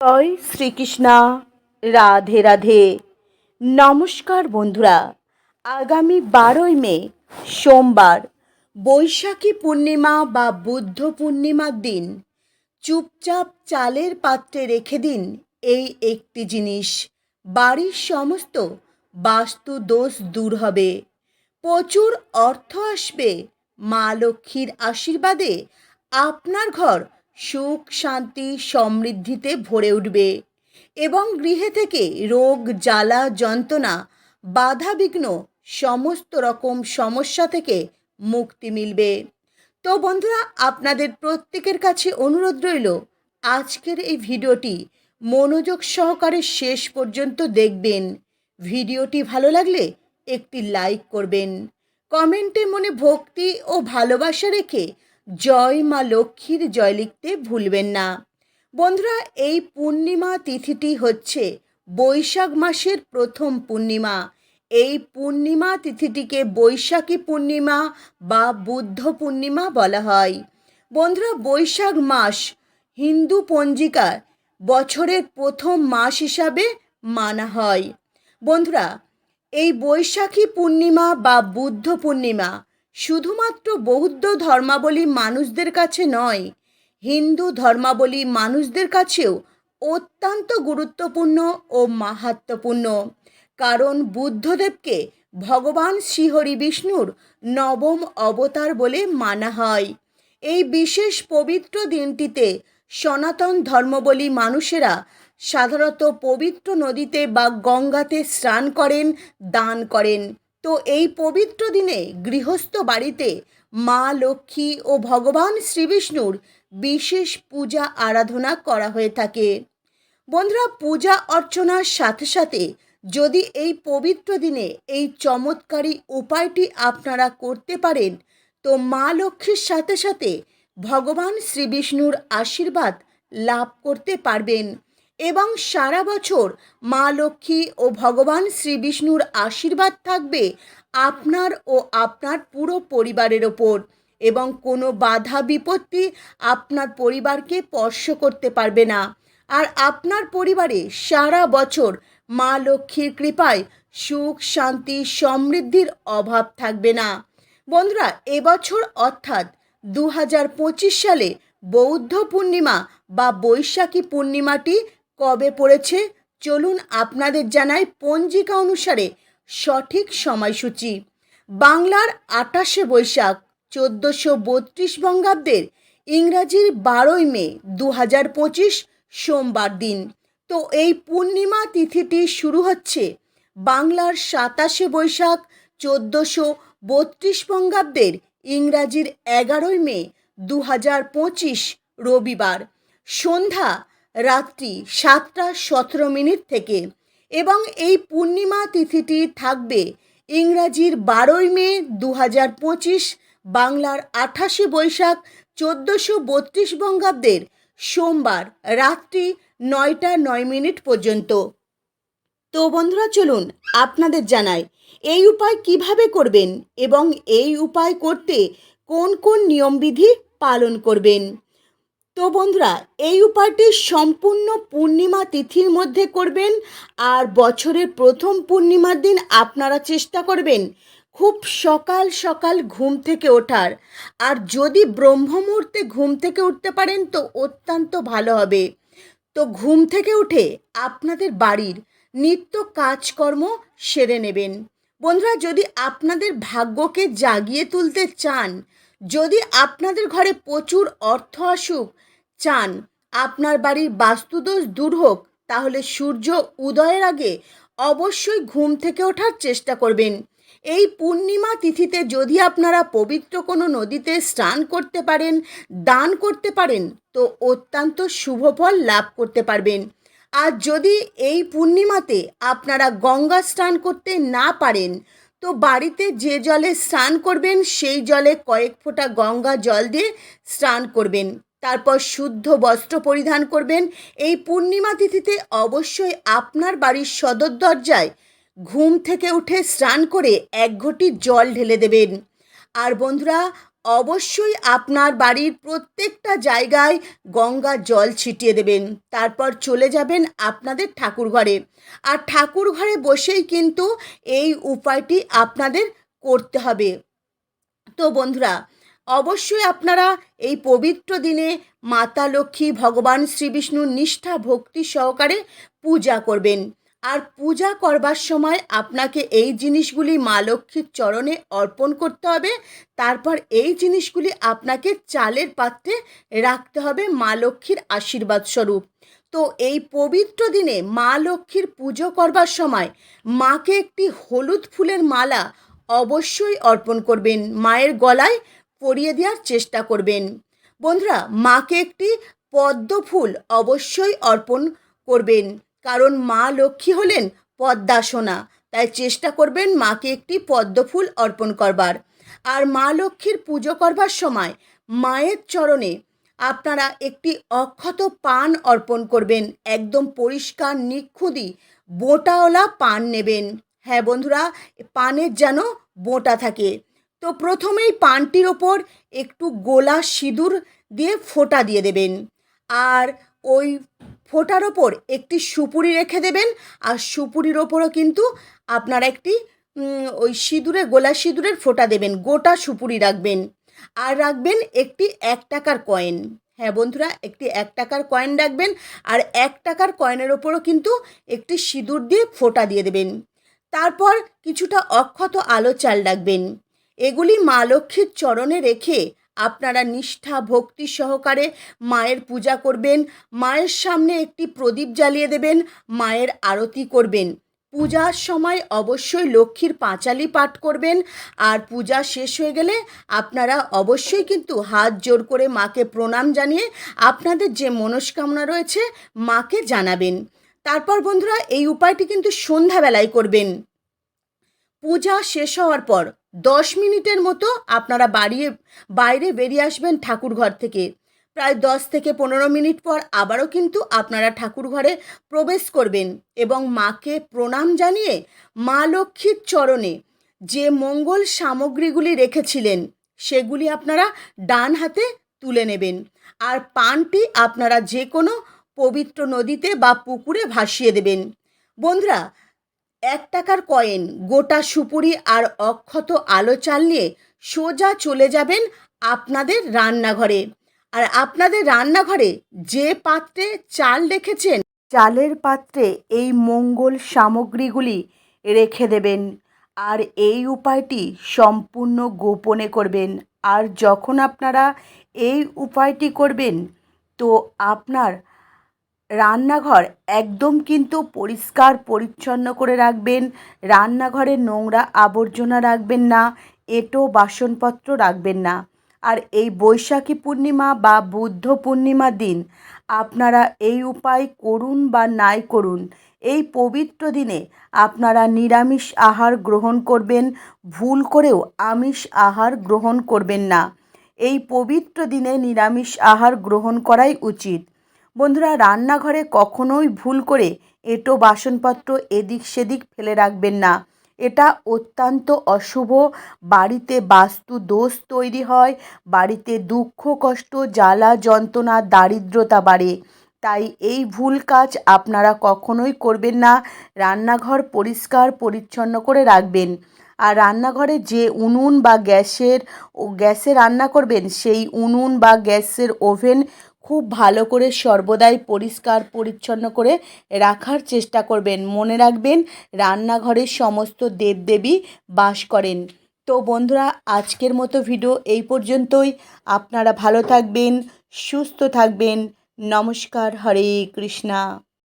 জয় শ্রীকৃষ্ণা। রাধে রাধে। নমস্কার বন্ধুরা। আগামী বারোই মে, সোমবার, বৈশাখী পূর্ণিমা বা বুদ্ধ পূর্ণিমার দিন। চুপচাপ চালের পাত্রে রেখে দিন এই একটি জিনিস। বাড়ির সমস্ত বাস্তু দোষ দূর হবে। প্রচুর অর্থ আসবে মা লক্ষ্মীর আশীর্বাদে। আপনার ঘর সুখ, শান্তি, সমৃদ্ধিতে ভরে উঠবে। এবং গৃহে থেকে রোগ, জ্বালা, যন্ত্রণা বাধা বিঘ্ন সমস্ত রকম সমস্যা থেকে মুক্তি মিলবে। তো বন্ধুরা, আপনাদের প্রত্যেকের কাছে অনুরোধ রইল, আজকের এই ভিডিওটি মনোযোগ সহকারে শেষ পর্যন্ত দেখবেন। ভিডিওটি ভালো লাগলে একটি লাইক করবেন। কমেন্টে মনে ভক্তি ও ভালোবাসা রেখে জয় মা লক্ষ্মীর জয় লিখতে ভুলবেন না। বন্ধুরা, এই পূর্ণিমা তিথিটি হচ্ছে বৈশাখ মাসের প্রথম পূর্ণিমা। এই পূর্ণিমা তিথিটিকে বৈশাখী পূর্ণিমা বা বুদ্ধ পূর্ণিমা বলা হয়। বন্ধুরা, বৈশাখ মাস হিন্দু পঞ্জিকার বছরের প্রথম মাস হিসাবে মানা হয়। বন্ধুরা, এই বৈশাখী পূর্ণিমা বা বুদ্ধ পূর্ণিমা শুধুমাত্র বৌদ্ধ ধর্মাবলী মানুষদের কাছে নয়, হিন্দু ধর্মাবলী মানুষদের কাছেও অত্যন্ত গুরুত্বপূর্ণ ও মাহাত্মপূর্ণ কারণ বুদ্ধদেবকে ভগবান শ্রীহরি বিষ্ণুর নবম অবতার বলে মানা হয়। এই বিশেষ পবিত্র দিনটিতে সনাতন ধর্মবলী মানুষেরা সাধারণত পবিত্র নদীতে বা গঙ্গাতে স্নান করেন, দান করেন। তো এই পবিত্র দিনে গৃহস্থ বাড়িতে মা লক্ষ্মী ও ভগবান শ্রীবিষ্ণুর বিশেষ পূজা আরাধনা করা হয়ে থাকে। বন্ধুরা, পূজা অর্চনার সাথে সাথে যদি এই পবিত্র দিনে এই চমৎকারী উপায়টি আপনারা করতে পারেন, তো মা লক্ষ্মীর সাথে সাথে ভগবান শ্রীবিষ্ণুর আশীর্বাদ লাভ করতে পারবেন। এবং সারা বছর মা লক্ষ্মী ও ভগবান শ্রীবিষ্ণুর আশীর্বাদ থাকবে আপনার ও আপনার পুরো পরিবারের ওপর। এবং কোনো বাধা বিপত্তি আপনার পরিবারকে স্পর্শ করতে পারবে না। আর আপনার পরিবারে সারা বছর মা লক্ষ্মীর কৃপায় সুখ, শান্তি, সমৃদ্ধির অভাব থাকবে না। বন্ধুরা, এবছর অর্থাৎ দু হাজার পঁচিশ সালে বৌদ্ধ পূর্ণিমা বা বৈশাখী পূর্ণিমাটি কবে পড়েছে? চলুন আপনাদের জানাই পঞ্জিকা অনুসারে সঠিক সময়সূচি। বাংলার আটাশে বৈশাখ, চোদ্দোশো বত্রিশ বঙ্গাব্দের ইংরাজির বারোই মে দু হাজার পঁচিশ সোমবার দিন। তো এই পূর্ণিমা তিথিটি শুরু হচ্ছে বাংলার সাতাশে বৈশাখ, চোদ্দোশো বত্রিশ বঙ্গাব্দের ইংরাজির এগারোই মে দু হাজার পঁচিশ রবিবার। সন্ধ্যা রাত্রি সাতটা সতেরো মিনিট থেকে এবং এই পূর্ণিমা তিথিটি থাকবে ইংরাজির বারোই মে দু হাজার পঁচিশ, বাংলার আঠাশে বৈশাখ, চোদ্দোশো বত্রিশ বঙ্গাব্দের সোমবার রাত্রি নয়টা নয় মিনিট পর্যন্ত। তো বন্ধুরা, চলুন আপনাদের জানাই, এই উপায় কীভাবে করবেন এবং এই উপায় করতে কোন কোন নিয়মবিধি পালন করবেন? তো বন্ধুরা, এই উপায়টি সম্পূর্ণ পূর্ণিমা তিথির মধ্যে করবেন আর বছরের প্রথম পূর্ণিমার দিন আপনারা চেষ্টা করবেন খুব সকাল সকাল ঘুম থেকে ওঠার। আর যদি ব্রহ্ম মুহূর্তে ঘুম থেকে উঠতে পারেন তো অত্যন্ত ভালো হবে। তো ঘুম থেকে উঠে আপনাদের বাড়ির নিত্য কাজকর্ম সেরে নেবেন। বন্ধুরা, যদি আপনাদের ভাগ্যকে জাগিয়ে তুলতে চান, যদি আপনাদের ঘরে প্রচুর অর্থ আসুক চান। আপনার বাড়ির বাস্তুদোষ দূর হোক, তাহলে সূর্য উদয়ের আগে অবশ্যই ঘুম থেকে ওঠার চেষ্টা করবেন। এই পূর্ণিমা তিথিতে যদি আপনারা পবিত্র কোনো নদীতে স্নান করতে পারেন, দান করতে পারেন, তো অত্যন্ত শুভ ফল লাভ করতে পারবেন। আর যদি এই পূর্ণিমাতে আপনারা গঙ্গা স্নান করতে না পারেন, তো বাড়িতে যে জলে স্নান করবেন, সেই জলে কয়েক ফোঁটা গঙ্গা জল দিয়ে স্নান করবেন। তারপর শুদ্ধ বস্ত্র পরিধান করবেন। এই পূর্ণিমা তিথিতে অবশ্যই আপনার বাড়ির সদর দরজায় ঘুম থেকে উঠে স্নান করে এক ঘটি জল ঢেলে দেবেন। আর বন্ধুরা, অবশ্যই আপনার বাড়ির প্রত্যেকটা জায়গায় গঙ্গা জল ছিটিয়ে দেবেন। তারপর চলে যাবেন আপনাদের ঠাকুর ঘরে। আর ঠাকুর ঘরে বসেই কিন্তু এই উপায়টি আপনাদের করতে হবে। তো বন্ধুরা অবশ্যই আপনারা এই পবিত্র দিনে মাতা লক্ষ্মী, ভগবান শ্রীবিষ্ণুর নিষ্ঠা, ভক্তি সহকারে পূজা করবেন। আর পূজা করবার সময় আপনাকে এই জিনিসগুলি মা লক্ষ্মীর চরণে অর্পণ করতে হবে। তারপর এই জিনিসগুলি আপনাকে চালের পাত্রে রাখতে হবে মা লক্ষ্মীর আশীর্বাদ স্বরূপ। তো এই পবিত্র দিনে মা লক্ষ্মীর পুজো করবার সময় মাকে একটি হলুদ ফুলের মালা অবশ্যই অর্পণ করবেন। মায়ের গলায় পরিয়ে দেওয়ার চেষ্টা করবেন। বন্ধুরা, মাকে একটি পদ্ম ফুল অবশ্যই অর্পণ করবেন, কারণ মা লক্ষ্মী হলেন পদ্মাসনা, তাই চেষ্টা করবেন মাকে একটি পদ্ম ফুল অর্পণ করবার। আর মা লক্ষ্মীর পুজো করবার সময় মায়ের চরণে আপনারা একটি অক্ষত পান অর্পণ করবেন, একদম পরিষ্কার নিখুঁদি বোটাওয়ালা পান নেবেন। হ্যাঁ বন্ধুরা, পানের যেন বোটা থাকে। তো প্রথমেই পানটির ওপর একটু গোলা সিঁদুর দিয়ে ফোঁটা দিয়ে দেবেন। আর ওই ফোঁটার ওপর একটি সুপুরি রেখে দেবেন। আর সুপুরির ওপরও কিন্তু আপনার একটি ওই সিঁদুরে, গোলা সিঁদুরের ফোঁটা দেবেন। গোটা সুপুরি রাখবেন। আর রাখবেন একটি এক টাকার কয়েন। হ্যাঁ বন্ধুরা, একটি এক টাকার কয়েন রাখবেন। আর এক টাকার কয়েনের ওপরও কিন্তু একটি সিঁদুর দিয়ে ফোঁটা দিয়ে দেবেন। তারপর কিছুটা অক্ষত আলো চাল রাখবেন। এগুলি মা লক্ষ্মীর চরণে রেখে আপনারা নিষ্ঠা, ভক্তি সহকারে মায়ের পূজা করবেন, মায়ের সামনে একটি প্রদীপ জ্বালিয়ে দেবেন, মায়ের আরতি করবেন। পূজার সময় অবশ্যই লক্ষ্মীর পাঁচালি পাঠ করবেন। আর পূজা শেষ হয়ে গেলে আপনারা অবশ্যই কিন্তু হাত জোর করে মাকে প্রণাম জানিয়ে আপনাদের যে মনস্কামনা রয়েছে মাকে জানাবেন। তারপর বন্ধুরা এই উপায়টি কিন্তু সন্ধ্যাবেলায় করবেন। পূজা শেষ হওয়ার পর দশ মিনিটের মতো আপনারা বাড়িয়ে, বাইরে বেরিয়ে আসবেন ঠাকুর ঘর থেকে। প্রায় দশ থেকে পনেরো মিনিট পর আবারও কিন্তু আপনারা ঠাকুর ঘরে প্রবেশ করবেন এবং মাকে প্রণাম জানিয়ে মা লক্ষ্মীর চরণে যে মঙ্গল সামগ্রীগুলি রেখেছিলেন, সেগুলি আপনারা ডান হাতে তুলে নেবেন। আর পানটি আপনারা যে কোনো পবিত্র নদীতে বা পুকুরে ভাসিয়ে দেবেন। বন্ধুরা এক টাকার কয়েন, গোটা সুপুরি আর অক্ষত আলো চাল নিয়ে সোজা চলে যাবেন আপনাদের রান্নাঘরে। আর আপনাদের রান্নাঘরে যে পাত্রে চাল রেখেছেন, চালের পাত্রে এই মঙ্গল সামগ্রীগুলি রেখে দেবেন। আর এই উপায়টি সম্পূর্ণ গোপনে করবেন। আর যখন আপনারা এই উপায়টি করবেন, তো আপনার রান্নাঘর একদম কিন্তু পরিষ্কার, পরিচ্ছন্ন করে রাখবেন। রান্নাঘরে নোংরা আবর্জনা রাখবেন না, এঁটো, বাসনপত্র রাখবেন না। আর এই বৈশাখী পূর্ণিমা বা বুদ্ধ পূর্ণিমার দিন আপনারা এই উপায় করুন বা নাই করুন, এই পবিত্র দিনে আপনারা নিরামিষ আহার গ্রহণ করবেন, ভুল করেও আমিষ আহার গ্রহণ করবেন না। এই পবিত্র দিনে নিরামিষ আহার গ্রহণ করাই উচিত। বন্ধুরা, রান্নাঘরে কখনোই ভুল করে এঁটো বাসনপত্র এদিক সেদিক ফেলে রাখবেন না। এটা অত্যন্ত অশুভ। বাড়িতে বাস্তু দোষ তৈরি হয়, বাড়িতে দুঃখ, কষ্ট, জ্বালা, যন্ত্রণা, দারিদ্রতা বাড়ে। তাই এই ভুল কাজ আপনারা কখনোই করবেন না। রান্নাঘর পরিষ্কার, পরিচ্ছন্ন করে রাখবেন। আর রান্নাঘরে যে উনুন বা গ্যাসের গ্যাসে রান্না করবেন, সেই উনুন বা গ্যাসের ওভেন খুব ভালো করে সর্বদাই পরিষ্কার, পরিচ্ছন্ন করে রাখার চেষ্টা করবেন। মনে রাখবেন রান্নাঘরে সমস্ত দেবদেবী বাস করেন। তো বন্ধুরা, আজকের মতো ভিডিও এই পর্যন্তই। আপনারা ভালো থাকবেন, সুস্থ থাকবেন। নমস্কার, হরে কৃষ্ণা।